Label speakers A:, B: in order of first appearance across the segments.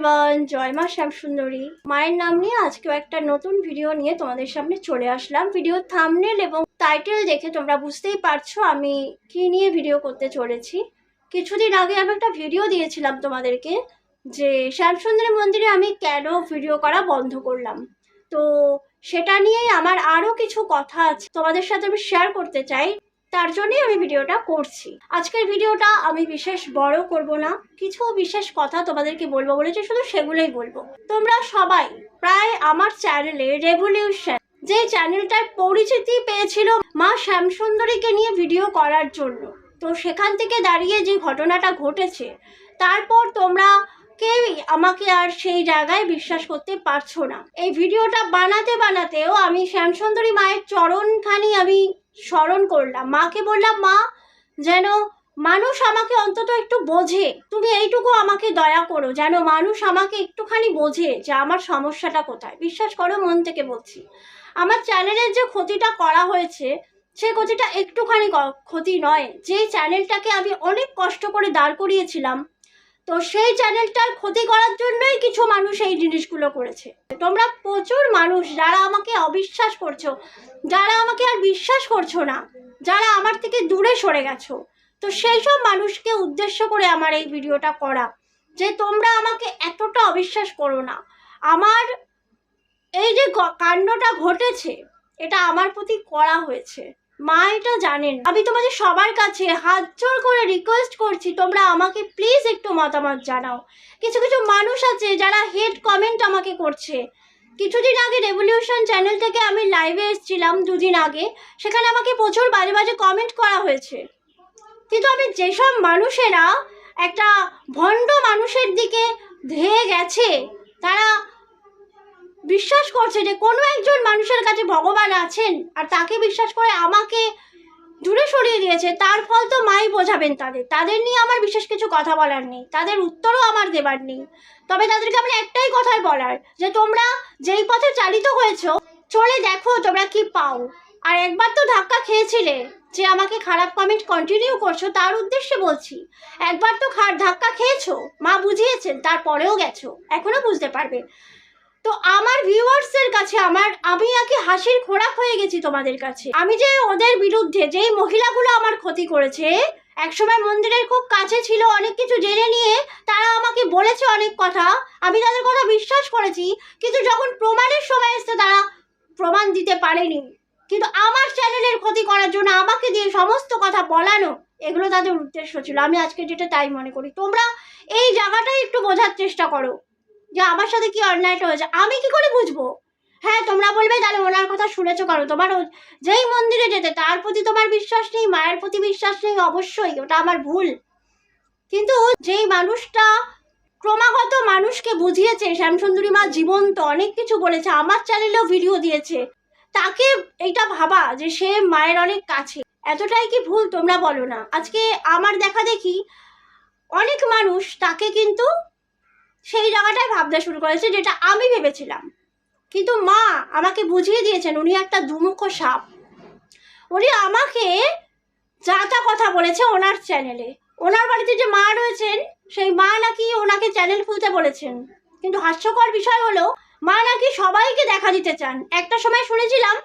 A: Everyone জয় মা শ্যামসুন্দরী। মায়ের নাম নিয়ে আজকেও একটা নতুন ভিডিও নিয়ে তোমাদের সামনে চলে আসলাম। ভিডিওর থামনেল এবং টাইটেল দেখে তোমরা বুঝতেই পারছ আমি কি নিয়ে ভিডিও করতে চলেছি। কিছুদিন আগে আমি একটা ভিডিও দিয়েছিলাম তোমাদেরকে যে শ্যামসুন্দরী মন্দিরে আমি কেন ভিডিও করা বন্ধ করলাম। তো সেটা নিয়েই আমার আরও কিছু কথা আছে। তোমাদের সাথে আমি শেয়ার করতে চাই। তার জন্যই আমি ভিডিওটা করছি। আজকের ভিডিওটা আমি বিশেষ বড় করব না, কিছু বিশেষ কথা তোমাদেরকে বলব বলেছি শুধু সেগুলোই বলব। তোমরা সবাই প্রায় আমার চ্যানেলে রেভলিউশন, যে চ্যানেলটার পরিচিতি পেয়েছিল মা শ্যামসুন্দরীকে নিয়ে ভিডিও করার জন্য। তো সেখান থেকে দাঁড়িয়ে যে ঘটনাটা ঘটেছে, তারপর তোমরা কেউই আমাকে আর সেই জায়গায় বিশ্বাস করতে পারছ না। এই ভিডিওটা বানাতে বানাতেও আমি শ্যামসুন্দরী মায়ের চরণখানি আমি স্মরণ করলাম। মাকে বললাম, মা, যেন মানুষ আমাকে অন্তত একটু বোঝে। তুমি এইটুকু আমাকে দয়া করো, যেন মানুষ আমাকে একটুখানি বোঝে যে আমার সমস্যাটা কোথায়। বিশ্বাস করো, মন থেকে বলছি। আমার চ্যানেলের যে ক্ষতিটা করা হয়েছে সেই ক্ষতিটা একটুখানি ক্ষতি নয়। যে চ্যানেলটাকে আমি অনেক কষ্ট করে দাঁড় করিয়েছিলাম তো সেই চ্যানেলটার ক্ষতি করার জন্যই কিছু মানুষ এই জিনিসগুলো করেছে। তোমরা প্রচুর মানুষ যারা আমাকে অবিশ্বাস করছ, যারা আমাকে আর বিশ্বাস করছ না, যারা আমার থেকে দূরে সরে গেছো, তো সেই সব মানুষকে উদ্দেশ্য করে আমার এই ভিডিওটা করা, যে তোমরা আমাকে এতটা অবিশ্বাস করো না। আমার এই যে কাণ্ডটা ঘটেছে, এটা আমার প্রতি করা হয়েছে। মা এটা জানেন। আমি তোমাদের সবার কাছে হাত জোর করে রিকোয়েস্ট করছি, তোমরা আমাকে প্লিজ একটু মতামত জানাও। কিছু কিছু মানুষ আছে যারা হেড কমেন্ট আমাকে করছে। কিছুদিন আগে রেভলিউশন চ্যানেল থেকে আমি লাইভে এসেছিলাম দুদিন আগে। সেখানে আমাকে প্রচুর বাজে বাজে কমেন্ট করা হয়েছে। কিন্তু আমি যেসব মানুষেরা একটা ভণ্ড মানুষের দিকে ধেয়ে গেছে, তারা বিশ্বাস করছে যে কোনো একজন মানুষের কাছে ভগবান আছেন আর তাকে বিশ্বাস করে আমাকে দূরে সরিয়ে দিয়েছে, তার ফল তো মাই বোঝাবেন তাদের। তাদের নিয়ে আমার বিশেষ কিছু কথা বলার নেই। তাদের উত্তরও আমার দেবার নেই। তবে তাদেরকে আমার একটাই কথাই বলার, যে তোমরা যেই পথে চালিত হয়েছ, চলে দেখো তোমরা কি পাও। আর একবার তো ধাক্কা খেয়েছিলে যে আমাকে খারাপ কমেন্ট কন্টিনিউ করছ, তার উদ্দেশ্যে বলছি, একবার তো ধাক্কা খেয়েছো, মা বুঝিয়েছেন, তারপরেও গেছো, এখনও বুঝতে পারবে। তো আমার ভিউয়ার্সের কাছে আমার, আমি আগে হাসির খোরাক হয়ে গেছি তোমাদের কাছে। আমি যে ওদের বিরুদ্ধে, যেই মহিলাগুলো আমার ক্ষতি করেছে, একসময় মন্দিরের খুব কাছে ছিল, অনেক কিছু জেনে নিয়ে তারা আমাকে বলেছে অনেক কথা। আমি তাদের কথা বিশ্বাস করেছি, কিন্তু যখন প্রমাণের সময় এসছে, তারা প্রমাণ দিতে পারেনি। কিন্তু আমার চ্যানেলের ক্ষতি করার জন্য আমাকে দিয়ে সমস্ত কথা বলানো, এগুলো তাদের উদ্দেশ্য ছিল। আমি আজকে যেটা তাই মনে করি। তোমরা এই জায়গাটাই একটু বোঝার চেষ্টা করো। যে আমার সাথে কি অন্যায়টা হয়েছে? আমি কি করে বুঝব? হ্যাঁ তোমরা বলবে, তাহলে ওনার কথা শুনেছো করো। তোমার যেই মন্দিরে যেতে, তার প্রতি তোমার বিশ্বাস নেই, মায়ের প্রতি বিশ্বাস নেই, অবশ্যই, ওটা আমার ভুল। কিন্তু যেই মানুষটা ক্রমাগত মানুষকে বুঝিয়েছে, শ্যামসুন্দরী মা জীবন্ত, অনেক কিছু বলেছে, আমার চ্যানেলেও ভিডিও দিয়েছে, তাকে এইটা ভাবা যে সে মায়ের অনেক কাছে। এতটাই কি ভুল তোমরা বলো না। আজকে আমার দেখা দেখি অনেক মানুষ তাকে কিন্তু সেই জায়গাটায় ভাবতে শুরু করেছে যেটা আমি ভেবেছিলাম। কিন্তু মা আমাকে বুঝিয়ে দিয়েছেন, উনি একটা দুমুখ সাপ। উনি আমাকে যা তা কথা বলেছে ওনার চ্যানেলে। ওনার বাড়িতে যে মা রয়েছেন, সেই মা নাকি ওনাকে চ্যানেল খুলতে বলেছেন। কিন্তু হাস্যকর বিষয় হলো, মা নাকি সবাইকে দেখা দিতে চান। একটা সময় শুনেছিলাম,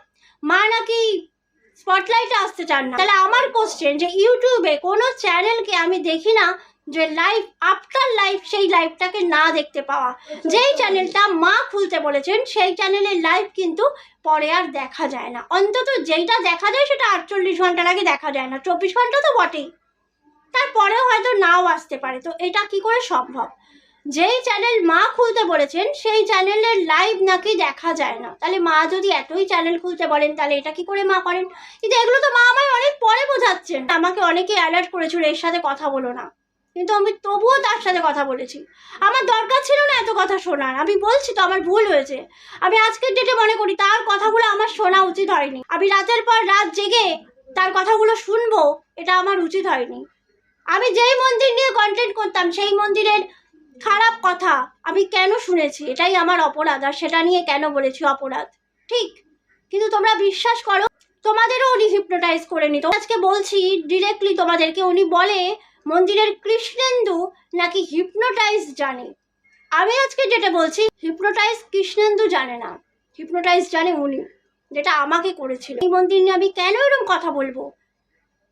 A: মা নাকি স্পটলাইটে আসতে চান না। তাহলে আমার কোশ্চেন যে, ইউটিউবে কোনো চ্যানেলকে আমি দেখি না যে লাইভ আফটার লাইভ সেই লাইভটাকে না দেখতে পাওয়া। যেই চ্যানেলটা মা খুলতে বলেছেন, সেই চ্যানেলের লাইভ কিন্তু পরে আর দেখা যায় না। অন্তত যেইটা দেখা যায়, সেটা আটচল্লিশ ঘণ্টার আগে দেখা যায় না। চব্বিশ ঘণ্টা তো বটেই। তারপরেও হয়তো নাও আসতে পারে। তো এটা কি করে সম্ভব? যেই চ্যানেল মা খুলতে বলেছেন, সেই চ্যানেলের লাইভ নাকি দেখা যায় না। তাহলে মা যদি এতই চ্যানেল খুলতে বলেন, তাহলে এটা কি করে মা করেন? কিন্তু এগুলো তো মা আমায় অনেক পরে বোঝাচ্ছেন। আমাকে অনেকে অ্যালার্ট করেছিল, এর সাথে কথা বলো না। কিন্তু আমি তবুও তার সাথে কথা বলেছি। আমার দরকার ছিল না এত কথা শোনার। আমি বলছি তো, আমার ভুল হয়েছে। আমি আজকের ডেটে মনে করি তার কথাগুলো আমার শোনা উচিত হয়নি। আমি রাতের পর রাত জেগে তার কথাগুলো শুনব, এটা আমার উচিত হয়নি। আমি যেই মন্দির নিয়ে কন্টেন্ট করতাম, সেই মন্দিরের খারাপ কথা আমি কেন শুনেছি? এটাই আমার অপরাধ, আর সেটা নিয়ে কেন বলেছি অপরাধ? ঠিক? কিন্তু তোমরা বিশ্বাস করো, তোমাদেরও উনি হিপনোটাইজ করে নিত আজকে বলছি ডিরেক্টলি তোমাদেরকে, উনি বলে মন্দিরের কৃষ্ণেন্দু নাকি হিপনোটাইজ জানে? আমি আজকে যেটা বলছি, হিপনোটাইজ কৃষ্ণেন্দু জানে না। হিপনোটাইজ জানে উনি, যেটা আমাকে করেছিল। এই মন্দির নিয়ে আমি কেন এরকম কথা বলব?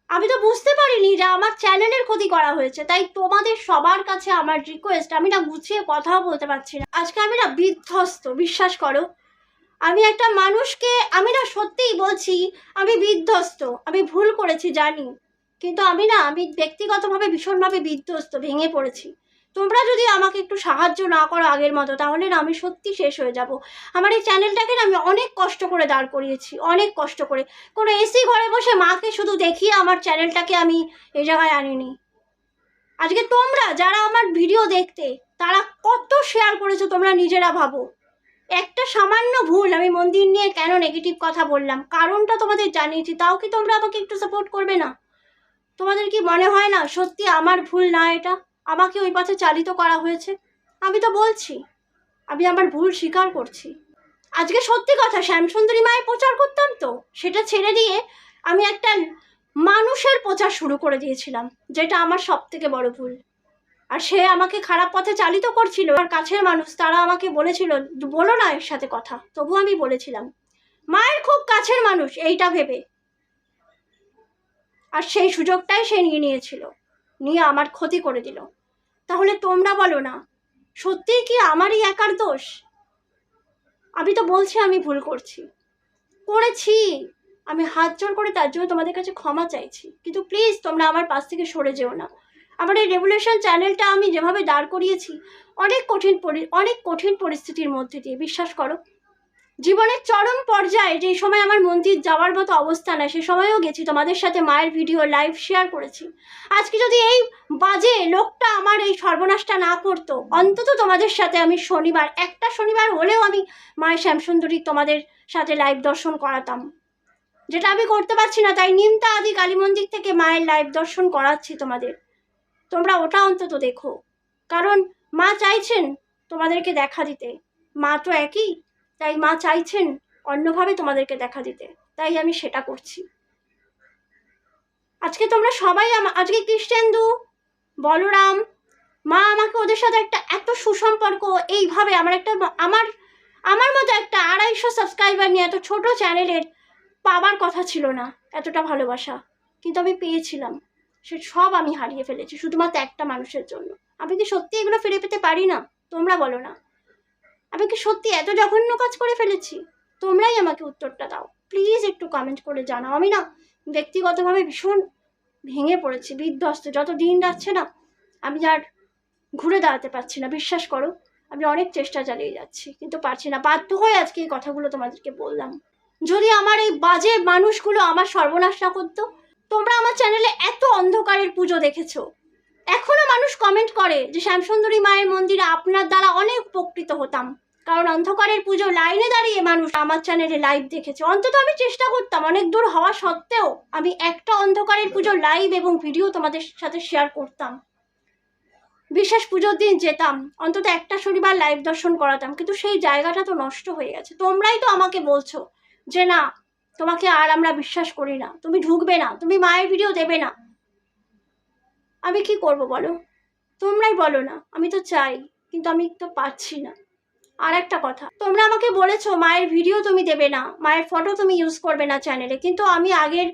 A: আমি তো বুঝতে পারিনি যে আমার চ্যানেলের ক্ষতি করা হয়েছে, তাই তোমাদের সবার কাছে আমার রিকোয়েস্ট আমি না গুছিয়ে কথাও বলতে পারছি না। আজকে আমি না বিধ্বস্ত, বিশ্বাস করো। আমি একটা মানুষকে, আমি না সত্যিই বলছি, আমি বিধ্বস্ত, আমি ভুল করেছি, জানি। কিন্তু আমি না, আমি ব্যক্তিগতভাবে ভীষণভাবে বিধ্বস্ত, ভেঙে পড়েছি। তোমরা যদি আমাকে একটু সাহায্য না করো আগের মতো, তাহলে না আমি সত্যি শেষ হয়ে যাব। আমার এই চ্যানেলটাকে না আমি অনেক কষ্ট করে দাঁড় করিয়েছি, অনেক কষ্ট করে। কোনো এসি ঘরে বসে মাকে শুধু দেখিয়ে আমার চ্যানেলটাকে আমি এই জায়গায় আনিনি। আজকে তোমরা যারা আমার ভিডিও দেখতে, তারা কত শেয়ার করেছ তোমরা নিজেরা ভাবো। একটা সামান্য ভুল, আমি মন্দির নিয়ে কেন নেগেটিভ কথা বললাম? কারণটা তোমাদের জানিয়েছি, তাও কি তোমরা আমাকে একটু সাপোর্ট করবে না? তোমাদের কি মনে হয় না সত্যি আমার ভুল না এটা? আমাকে ওই পথে চালিত করা হয়েছে। আমি তো বলছি, আমি আমার ভুল স্বীকার করছি। আজকে সত্যি কথা, শ্যামসুন্দরী মায়ের প্রচার করতাম তো, সেটা ছেড়ে দিয়ে আমি একটা মানুষের প্রচার শুরু করে দিয়েছিলাম, যেটা আমার সব থেকে বড় ভুল। আর সে আমাকে খারাপ পথে চালিত করছিল, আর কাছের মানুষ, তারা আমাকে বলেছিল, বলো না এর সাথে কথা। তবু আমি বলেছিলাম, মায়ের খুব কাছের মানুষ, এইটা ভেবে। আর সেই সুযোগটাই সে নিয়ে নিয়েছিল। নিয়ে আমার ক্ষতি করে দিল। তাহলে তোমরা বলো না, সত্যিই কি আমারই একার দোষ? আমি তো বলছি আমি ভুল করছি। করেছি। আমি হাত জোর করে তার জন্য তোমাদের কাছে ক্ষমা চাইছি। কিন্তু প্লিজ তোমরা আমার পাশ থেকে সরে যেও না। আমার এই রেভুলেশন চ্যানেলটা আমি যেভাবে দাঁড় করিয়েছি, অনেক কঠিন অনেক কঠিন পরিস্থিতির মধ্যে দিয়ে, বিশ্বাস করো জীবনের চরম পর্যায়ে যে সময় আমার মন্দির যাওয়ার মতো অবস্থা না, সে সময়ও গেছি। তোমাদের সাথে মায়ের ভিডিও লাইভ শেয়ার করেছি। আজকে যদি এই বাজে লোকটা আমার এই সর্বনাশটা না করতো, অন্তত তোমাদের সাথে আমি শনিবার, একটা শনিবার হলেও আমি মায়ের শ্যামসুন্দরী তোমাদের সাথে লাইভ দর্শন করাতাম। যেটা আমি করতে পারছি না, তাই নিমতা আদি কালী মন্দির থেকে মায়ের লাইভ দর্শন করাচ্ছি তোমাদের। তোমরা ওটা অন্তত দেখো। কারণ মা চাইছেন তোমাদেরকে দেখা দিতে। মা তো একই। তাই মা চাইছেন অন্যভাবে তোমাদেরকে দেখা দিতে। তাই আমি সেটা করছি। আজকে তোমরা সবাই আজকে কৃষ্ণেন্দু, বলরাম, মা আমাকে ওদের সাথে একটা এত সুসম্পর্ক, এইভাবে আমার একটা আমার আমার মতো একটা আড়াইশো সাবস্ক্রাইবার নিয়ে এত ছোট চ্যানেলের পাবার কথা ছিল না, এতটা ভালোবাসা। কিন্তু আমি পেয়েছিলাম। সে সব আমি হারিয়ে ফেলেছি, শুধুমাত্র একটা মানুষের জন্য। আমি কি সত্যি এগুলো ফিরে পেতে পারি না? তোমরা বলো না। আমি কি সত্যি এত জঘন্য কাজ করে ফেলেছি? তোমরাই আমাকে উত্তরটা দাও। প্লিজ একটু কমেন্ট করে জানাও। আমি না ব্যক্তিগতভাবে ভীষণ ভেঙে পড়েছি, বিধ্বস্ত। যত দিন যাচ্ছে না, আমি আর ঘুরে দাঁড়াতে পারছি না। বিশ্বাস করো, আমি অনেক চেষ্টা চালিয়ে যাচ্ছি, কিন্তু পারছি না। বাধ্য হয়ে আজকে এই কথাগুলো তোমাদেরকে বললাম। যদি আমার এই বাজে মানুষগুলো আমার সর্বনাশ না করতো, তোমরা আমার চ্যানেলে এত অন্ধকারের পুজো দেখেছ। এখনও মানুষ কমেন্ট করে যে, শ্যামসুন্দরী মায়ের মন্দিরে আপনার দ্বারা অনেক উপকৃত হতাম। কারণ অন্ধকারের পুজো লাইনে দাঁড়িয়ে মানুষ আমার চ্যানেলে লাইভ দেখেছে। অন্তত আমি চেষ্টা করতাম অনেক দূর হওয়া সত্ত্বেও আমি একটা অন্ধকারের পুজো লাইভ এবং ভিডিও তোমাদের সাথে শেয়ার করতাম। বিশেষ পুজোর দিন যেতাম, অন্তত একটা শনিবার লাইভ দর্শন করাতাম, কিন্তু সেই জায়গাটা তো নষ্ট হয়ে গেছে। তোমরাই তো আমাকে বলছো যে, না, তোমাকে আর আমরা বিশ্বাস করি না। তুমি ঢুকবে না। তুমি মায়ের ভিডিও দেবে না। আমি কি করব বলো? তোমরাই বলো না, আমি তো চাই, কিন্তু আমি তো পারছি না। আর একটা কথা, তোমরা আমাকে বলেছ মায়ের ভিডিও তুমি দেবে না, মায়ের ফটো তুমি ইউজ করবে না চ্যানেলে কিন্তু আমি আগের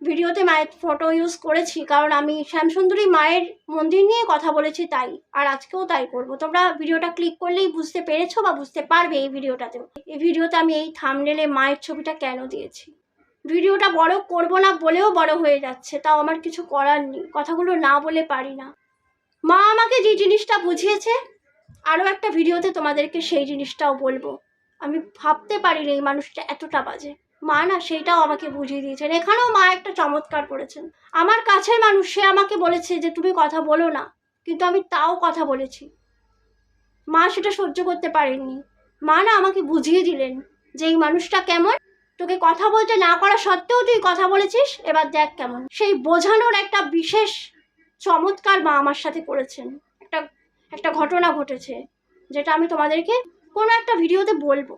A: ভিডিওতে মায়ের ফটো ইউজ করেছি, কারণ আমি শ্যামসুন্দরী মায়ের মন্দির নিয়ে কথা বলেছি তাই, আর আজকেও তাই করব। তোমরা ভিডিওটা ক্লিক করলেই বুঝতে পেরেছ বা বুঝতে পারবে এই ভিডিওটাতেও এই ভিডিওতে আমি এই থামনেলে মায়ের ছবিটা কেন দিয়েছি? ভিডিওটা বড় করব না বলেও বড় হয়ে যাচ্ছে, তাও আমার কিছু করার নেই, কথাগুলো না বলে পারি না। মা আমাকে যে জিনিসটা বুঝিয়েছে, আরও একটা ভিডিওতে তোমাদেরকে সেই জিনিসটাও বলব। আমি ভাবতে পারিনি এই মানুষটা এতটা বাজে। মা না সেইটাও আমাকে বুঝিয়ে দিয়েছেন। এখানেও মা একটা চমৎকার করেছেন। আমার কাছের মানুষ, সে আমাকে বলেছে যে, তুমি কথা বলো না। কিন্তু আমি তাও কথা বলেছি। মা সেটা সহ্য করতে পারেননি। মা না আমাকে বুঝিয়ে দিলেন যে, এই মানুষটা কেমন? তোকে কথা বলতে না করা সত্ত্বেও তুই কথা বলেছিস? এবার দেখ কেমন। সেই বোঝানোর একটা বিশেষ চমৎকার মা আমার সাথে করেছেন। একটা একটা ঘটনা ঘটেছে, যেটা আমি তোমাদেরকে কোনো একটা ভিডিওতে বলব।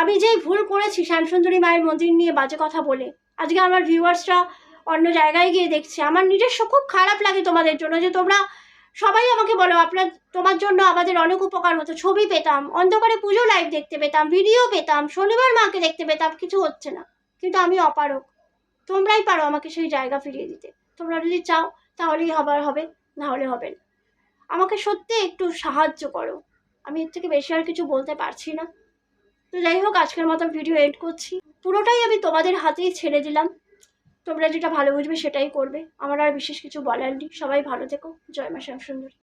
A: আমি যেই ভুল করেছি শ্যামসুন্দরী মায়ের মন্দির নিয়ে বাজে কথা বলে, আজকে আমার ভিউয়ার্সরা অন্য জায়গায় গিয়ে দেখছে। আমার নিজস্ব খুব খারাপ লাগে তোমাদের জন্য যে তোমরা সবাই আমাকে বলো, আপনার, তোমার জন্য আমাদের অনেক উপকার হতো। ছবি পেতাম, অন্ধকারে পুজো লাইভ দেখতে পেতাম ভিডিও পেতাম, শনিবার মাকে দেখতে পেতাম, কিছু হচ্ছে না। কিন্তু আমি অপারক তোমরাই পারো আমাকে সেই জায়গা ফিরিয়ে দিতে। তোমরা যদি চাও, তাহলেই হবার হবে, না হলে হবে না। আমাকে সত্যি একটু সাহায্য করো। আমি এর থেকে বেশি আর কিছু বলতে পারছি না। তো যাই হোক, আজকের মতো ভিডিও এড করছি। পুরোটাই আমি তোমাদের হাতেই ছেড়ে দিলাম। তোমরা যেটা ভালো বুঝবে সেটাই করবে। আমার আর বিশেষ কিছু বলার নেই। সবাই ভালো থেকো। জয় মা শ্যাম সুন্দরী